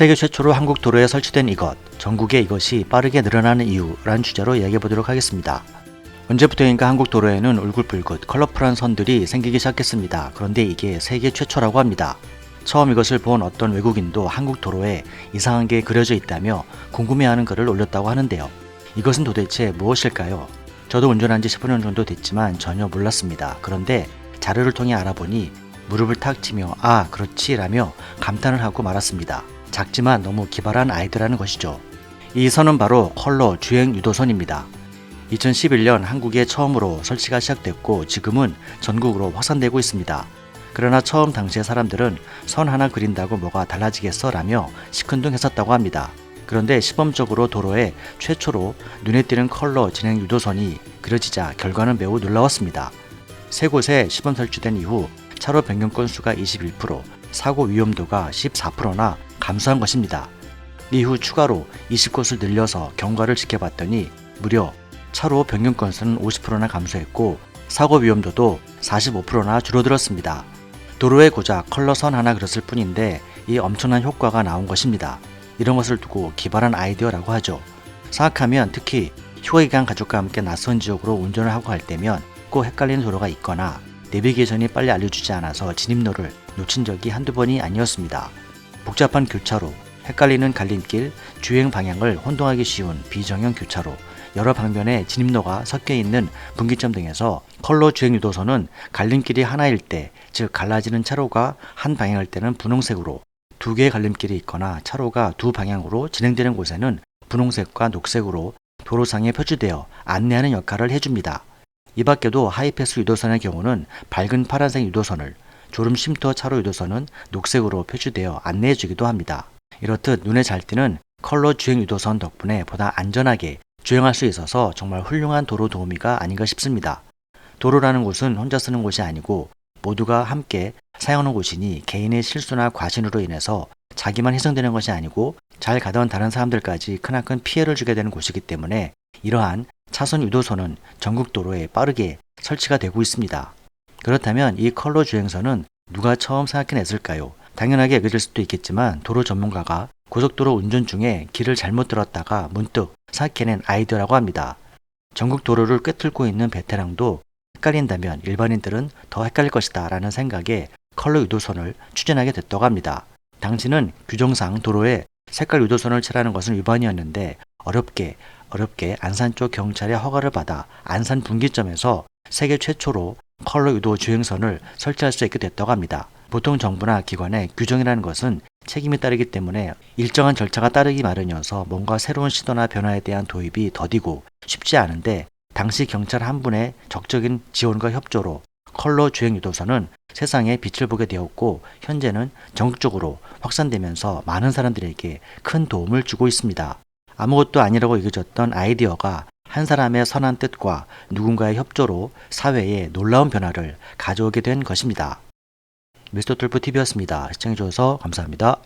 세계 최초로 한국 도로에 설치된 이것, 전국에 이것이 빠르게 늘어나는 이유라는 주제로 이야기해 보도록 하겠습니다. 언제부터인가 한국 도로에는 울긋불긋 컬러풀한 선들이 생기기 시작했습니다. 그런데 이게 세계 최초라고 합니다. 처음 이것을 본 어떤 외국인도 한국 도로에 이상한 게 그려져 있다며 궁금해하는 글을 올렸다고 하는데요. 이것은 도대체 무엇일까요? 저도 운전한 지 15년 정도 됐지만 전혀 몰랐습니다. 그런데 자료를 통해 알아보니 무릎을 탁 치며 아 그렇지 라며 감탄을 하고 말았습니다. 작지만 너무 기발한 아이디어라는 것이죠. 이 선은 바로 컬러 주행 유도선입니다. 2011년 한국에 처음으로 설치가 시작됐고 지금은 전국으로 확산되고 있습니다. 그러나 처음 당시의 사람들은 선 하나 그린다고 뭐가 달라지겠어 라며 시큰둥했었다고 합니다. 그런데 시범적으로 도로에 최초로 눈에 띄는 컬러 진행 유도선이 그려지자 결과는 매우 놀라웠습니다. 세 곳에 시범 설치된 이후 차로 변경 건수가 21%, 사고 위험도가 14%나 감소한 것입니다. 이후 추가로 20곳을 늘려서 경과를 지켜봤더니 무려 차로 변경 건수는 50%나 감소했고 사고 위험도도 45%나 줄어들었습니다. 도로에 고작 컬러선 하나 그렸을 뿐인데 이 엄청난 효과가 나온 것입니다. 이런 것을 두고 기발한 아이디어라고 하죠. 생각하면 특히 휴가기간 가족과 함께 낯선 지역으로 운전을 하고 갈 때면 꼭 헷갈리는 도로가 있거나 내비게이션이 빨리 알려주지 않아서 진입로를 놓친 적이 한두 번이 아니었습니다. 복잡한 교차로, 헷갈리는 갈림길, 주행 방향을 혼동하기 쉬운 비정형 교차로, 여러 방면에 진입로가 섞여 있는 분기점 등에서 컬러 주행 유도선은 갈림길이 하나일 때, 즉 갈라지는 차로가 한 방향일 때는 분홍색으로, 두 개의 갈림길이 있거나 차로가 두 방향으로 진행되는 곳에는 분홍색과 녹색으로 도로상에 표시되어 안내하는 역할을 해줍니다. 이 밖에도 하이패스 유도선의 경우는 밝은 파란색 유도선을, 졸음 쉼터 차로 유도선은 녹색으로 표시되어 안내해 주기도 합니다. 이렇듯 눈에 잘 띄는 컬러 주행 유도선 덕분에 보다 안전하게 주행할 수 있어서 정말 훌륭한 도로 도우미가 아닌가 싶습니다. 도로라는 곳은 혼자 쓰는 곳이 아니고 모두가 함께 사용하는 곳이니 개인의 실수나 과신으로 인해서 자기만 희생되는 것이 아니고 잘 가던 다른 사람들까지 크나큰 피해를 주게 되는 곳이기 때문에 이러한 차선 유도선은 전국 도로에 빠르게 설치가 되고 있습니다. 그렇다면 이 컬러 주행선은 누가 처음 생각해냈을까요? 당연하게 여겨질 수도 있겠지만 도로 전문가가 고속도로 운전 중에 길을 잘못 들었다가 문득 생각해낸 아이디어라고 합니다. 전국 도로를 꿰뚫고 있는 베테랑도 헷갈린다면 일반인들은 더 헷갈릴 것이다 라는 생각에 컬러 유도선을 추진하게 됐다고 합니다. 당시는 규정상 도로에 색깔 유도선을 칠하는 것은 위반이었는데 어렵게 어렵게 안산 쪽 경찰의 허가를 받아 안산 분기점에서 세계 최초로 컬러 유도 주행선을 설치할 수 있게 됐다고 합니다. 보통 정부나 기관의 규정이라는 것은 책임이 따르기 때문에 일정한 절차가 따르기 마련이어서 뭔가 새로운 시도나 변화에 대한 도입이 더디고 쉽지 않은데 당시 경찰 한 분의 적극적인 지원과 협조로 컬러 주행 유도선은 세상에 빛을 보게 되었고 현재는 전국적으로 확산되면서 많은 사람들에게 큰 도움을 주고 있습니다. 아무것도 아니라고 여겨졌던 아이디어가 한 사람의 선한 뜻과 누군가의 협조로 사회에 놀라운 변화를 가져오게 된 것입니다. 미스터 툴프 TV였습니다. 시청해주셔서 감사합니다.